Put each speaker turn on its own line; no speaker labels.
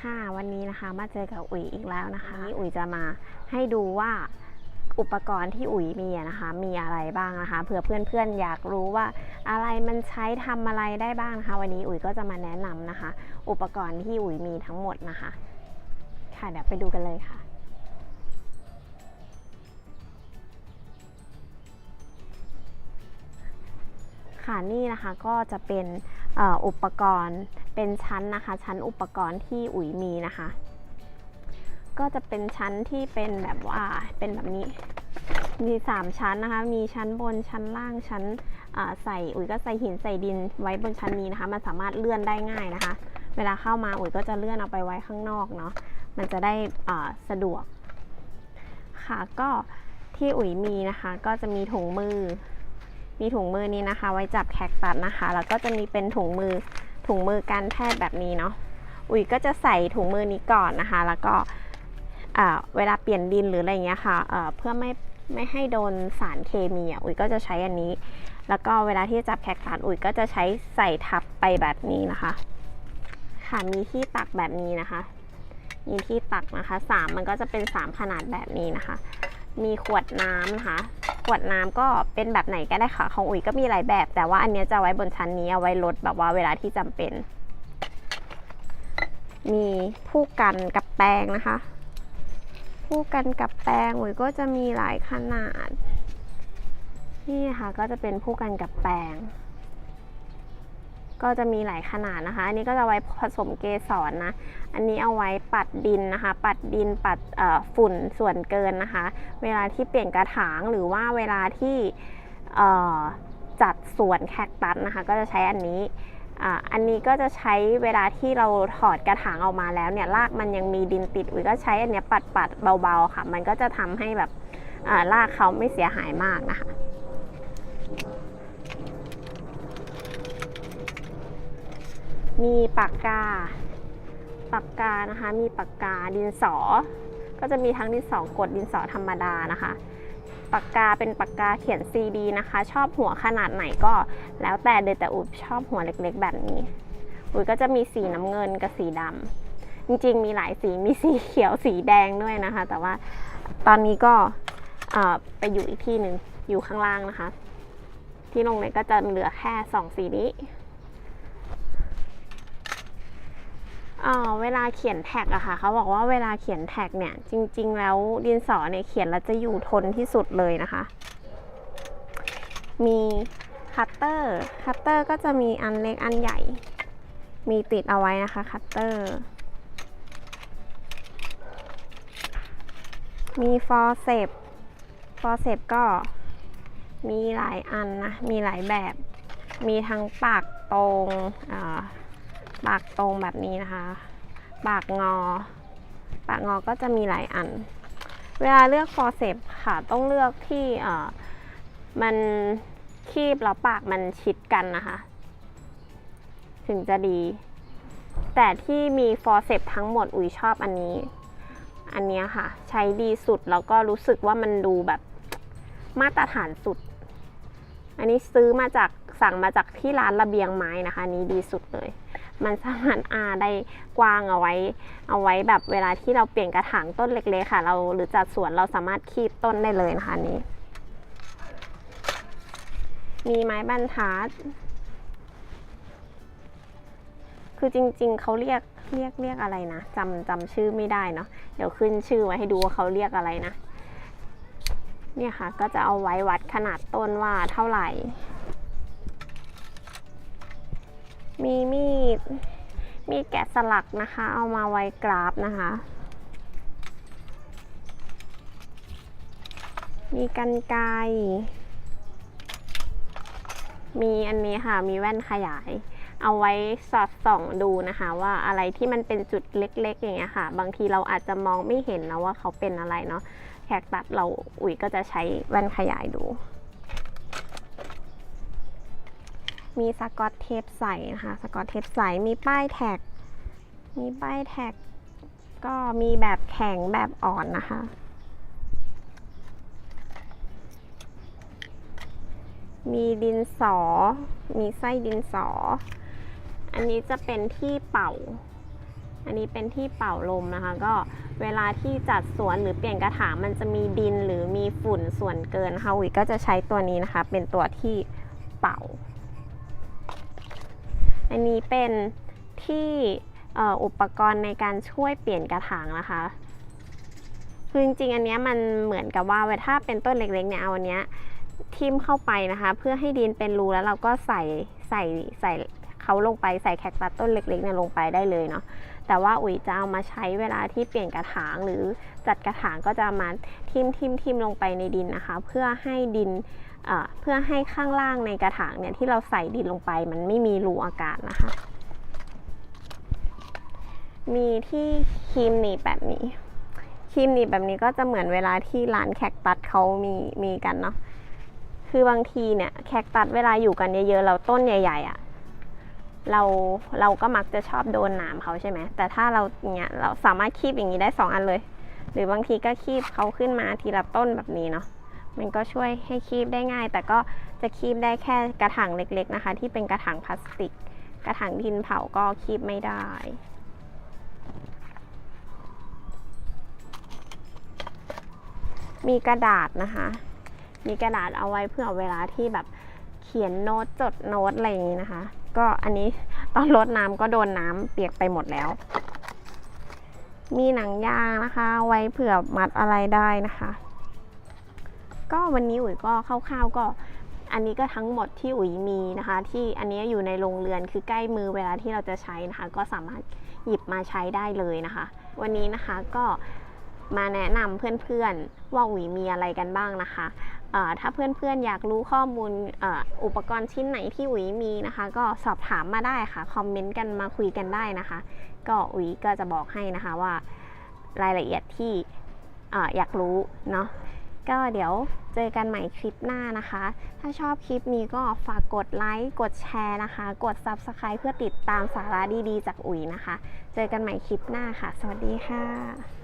ค่ะวันนี้นะคะมาเจอกับอุ๋ยอีกแล้วนะคะวันนี้อุ๋ยจะมาให้ดูว่าอุปกรณ์ที่อุ๋ยมีอะนะคะ มีอะไรบ้างนะคะเผื่อเพื่อนๆอยากรู้ว่าอะไรมันใช้ทำอะไรได้บ้างนะคะ วันนี้อุ๋ยก็จะมาแนะนำนะคะ อุปกรณ์ที่อุ๋ยมีทั้งหมดนะคะ ค่ะเดี๋ยวไปดูกันเลยค่ะค่ะนี่นะคะก็จะเป็นเอุปกรณ์เป็นชั้นนะคะ ชั้นอุปกรณ์ที่อุ๋ยมีนะคะ ก็จะเป็นชั้นที่เป็นแบบว่าเป็นแบบนี้มี 3 ชั้นนะคะ มีชั้นบนชั้นล่างชั้นใส่อุ๋ยก็ใส่หินใส่ดินไว้บนชั้นนี้นะคะ มันสามารถเลื่อนได้ง่ายนะคะ เวลาเข้ามาอุ๋ยก็จะเลื่อนเอาไปไว้ข้างนอกเนาะมันจะได้สะดวกค่ะก็ที่อุ๋ยมีนะคะ ก็จะมีถุงมือ มีถุงมือนี้นะคะ ไว้จับแคคตัสนะคะ แล้วก็จะมีเป็นถุงมือถุงมือการแพทย์แบบนี้เนาะอุ๋ยก็จะใส่ถุงมือนี้ก่อนนะคะ แล้วก็เวลาเปลี่ยนดินหรืออะไรเงี้ยค่ะเเพื่อไม่ไม่ให้โดนสารเคมีอะอุ๋ยก็จะใช้อันนี้ แล้วก็เวลาที่จับแคคตัสอุ๋ยก็จะใช้ใส่ทับไปแบบนี้นะคะ ค่ะมีที่ตักแบบนี้นะคะ มีที่ตักนะคะสามมันก็จะเป็นสามขนาดแบบนี้นะคะ มีขวดน้ำนะคะ ขวดน้ำก็เป็นแบบไหนก็ได้ค่ะ ของอุ๋ยก็มีหลายแบบ แต่ว่าอันเนี้ยจะไว้บนชั้นนี้เอาไว้ลดแบบว่าเวลาที่จำเป็น มีผู้กันกับแปรงนะคะ ผู้กันกับแปรงอุ๋ยก็จะมีหลายขนาด นี่ค่ะก็จะเป็นผู้กันกับแปรง ก็จะมีหลายขนาดนะคะ อันนี้ก็จะไว้ผสมเกสรนะ อันนี้เอาไว้ปัดดินนะคะ ปัดดินปัดฝุ่นส่วนเกินนะคะ เวลาที่เปลี่ยนกระถางหรือว่าเวลาที่จัดสวนแคคตัสนะคะ ก็จะใช้อันนี้อันนี้ก็จะใช้เวลาที่เราถอดกระถางออกมาแล้วเนี่ยรากมันยังมีดินติด อุ๋ยก็ใช้อันนี้ปัดปัดเบาๆค่ะ มันก็จะทำให้แบบรากเขาไม่เสียหายมากนะคะ มีปากกา ปากกานะคะ มีปากกาดินสอ ก็จะมีทั้งดินสอกดดินสอธรรมดานะคะ ปากกาเป็นปากกาเขียน CD นะคะ ชอบหัวขนาดไหนก็แล้วแต่เลยแต่อุยชอบหัวเล็กๆ แบบนี้ อุยก็จะมีสีน้ำเงินกับสีดำจริงๆ มีหลายสี มีสีเขียวสีแดงด้วยนะคะ แต่ว่าตอนนี้ก็ไปอยู่อีกที่หนึ่งอยู่ข้างล่างนะคะ ที่โรงเรียก็จะเหลือแค่สองสีนี้ เวลาเขียนแท็กอะค่ะเขาบอกว่าเวลาเขียนแท็กเนี่ยจริง ๆ แล้วดินสอเนี่ยเขียนแล้วจะอยู่ทนที่สุดเลยนะคะ มีคัตเตอร์คัตเตอร์ก็จะมีอันเล็กอันใหญ่ มีติดเอาไว้นะคะคัตเตอร์มีฟอร์เซปฟอร์เซปก็มีหลายอันนะ มีหลายแบบ มีทั้งปากตรงอ่า ปากตรงแบบนี้นะคะ ปากงอ ปากงอก็จะมีหลายอัน เวลาเลือกฟอร์เซปค่ะ ต้องเลือกที่เอ่อมันคีบแล้วปากมันชิดกันนะคะ ถึงจะดี แต่ที่มีฟอร์เซปทั้งหมดอุ๋ยชอบอันนี้ อันเนี้ยค่ะ ใช้ดีสุดแล้วก็รู้สึกว่ามันดูแบบมาตรฐานสุด อันนี้ซื้อมาจากสั่งมาจากที่ร้านระเบียงไม้นะคะนนี้ดีสุดเลย มันสามารถอาได้กว้างเอาไว้ เอาไว้แบบเวลาที่เราเปลี่ยนกระถางต้นเล็กๆค่ะ เราหรือจัดสวนเราสามารถคีบต้นได้เลยนะคะนนี้ มีไม้บรรทัด คือจริงๆเขาเรียกเรียกเรียกอะไรนะจำจำชื่อไม่ได้เนาะเดี๋ยวขึ้นชื่อไว้ให้ดูว่าเขาเรียกอะไรนะ เนี่ยค่ะ ก็จะเอาไว้วัดขนาดต้นว่าเท่าไหร่ มีมีด มีแกะสลักนะคะ เอามาไว้กราฟนะคะ มีกันไกรมีอันนี้ค่ะ มีแว่นขยาย เอาไว้สอดส่องดูนะคะว่าอะไรที่มันเป็นจุดเล็ก ๆ อย่างเงี้ยค่ะ บางทีเราอาจจะมองไม่เห็นนะว่าเขาเป็นอะไรเนาะแขกตัดเราอุ๋ยก็จะใช้แว่นขยายดู มีสกอตเทปใสนะคะสกอตเทปใสมีป้ายแท็ก มีป้ายแท็ก ก็มีแบบแข็งแบบอ่อนนะคะ มีดินสอ มีไส้ดินสอ อันนี้จะเป็นที่เป่า อันนี้เป็นที่เป่าลมนะคะ ก็เวลาที่จัดสวนหรือเปลี่ยนกระถางมันจะมีดินหรือมีฝุ่นส่วนเกินนะคะอุ๋ยก็จะใช้ตัวนี้นะคะ เป็นตัวที่เป่า อันนี้เป็นที่อ,อุปกรณ์ในการช่วยเปลี่ยนกระถางนะคะคือจริงๆอันนี้มันเหมือนกับว่าเวลาถ้าเป็นต้นเล็กๆเนี่ยเอาอันเนี้ยทิ่มเข้าไปนะคะ เพื่อให้ดินเป็นรูแล้วเราก็ใส่ใส่ใส่ เขาลงไปใส่แคคตัสต้นเล็กๆเนี่ยลงไปได้เลยเนาะแต่ว่าอุ๋ยจะเอามาใช้เวลาที่เปลี่ยนกระถางหรือจัดกระถางก็จะมาทิมทิมทิมลงไปในดินนะคะ เพื่อให้ดินเพื่อให้ข้างล่างในกระถางเนี่ยที่เราใส่ดินลงไป มันไม่มีรูอากาศนะคะ มีที่ครีมหนีแบบนี้ครีมหนีแบบนี้ก็จะเหมือนเวลาที่ร้านแคคตัสเขามีมีกันเนาะคือบางทีเนี่ยแคคตัสเวลาอยู่กันเยอะๆเราต้นใหญ่ๆอะ่ะ เราเราก็มักจะชอบโดนหนามเขาใช่ไหมแต่ถ้าเราอย่างเงี้ยเราสามารถคีบอย่างนี้ได้ 2 อันเลย หรือบางทีก็คีบเขาขึ้นมาทีละต้นแบบนี้เนาะมันก็ช่วยให้คีบได้ง่าย แต่ก็จะคีบได้แค่กระถางเล็กๆนะคะ ที่เป็นกระถางพลาสติก กระถางดินเผาก็คีบไม่ได้มีกระดาษนะคะ มีกระดาษเอาไว้เพื่อเวลาที่แบบเขียนโน้ตจดโน้ตอะไรอย่างนี้นะคะ ก็อันนี้ตอนรดน้ำก็โดนน้ำเปียกไปหมดแล้ว มีหนังยางนะคะ ไว้เผื่อมัดอะไรได้นะคะ ก็วันนี้อุ๋ยก็คร่าวๆก็อันนี้ก็ทั้งหมดที่อุ๋ยมีนะคะ ที่อันนี้อยู่ในโรงเรือนคือใกล้มือเวลาที่เราจะใช้นะคะ ก็สามารถหยิบมาใช้ได้เลยนะคะ วันนี้นะคะก็มาแนะนำเพื่อนๆว่าอุ๋ยมีอะไรกันบ้างนะคะ ถ้าเพื่อนๆอยากรู้ข้อมูลออุปกรณ์ชิ้นไหนที่อุ๋ยมีนะคะ ก็สอบถามมาได้ค่ะคอมเมนต์กันมาคุยกันได้นะคะ ก็อุ๋ยก็จะบอกให้นะคะว่ารายละเอียดที่อออยากรู้เนาะก็เดี๋ยวเจอกันใหม่คลิปหน้านะคะ ถ้าชอบคลิปนี้ก็ฝากกดไลค์ กดแชร์นะคะ กด Subscribe เพื่อติดตามสาระดีๆ จากอุ๋ยนะคะ เจอกันใหม่คลิปหน้าค่ะ สวัสดีค่ะ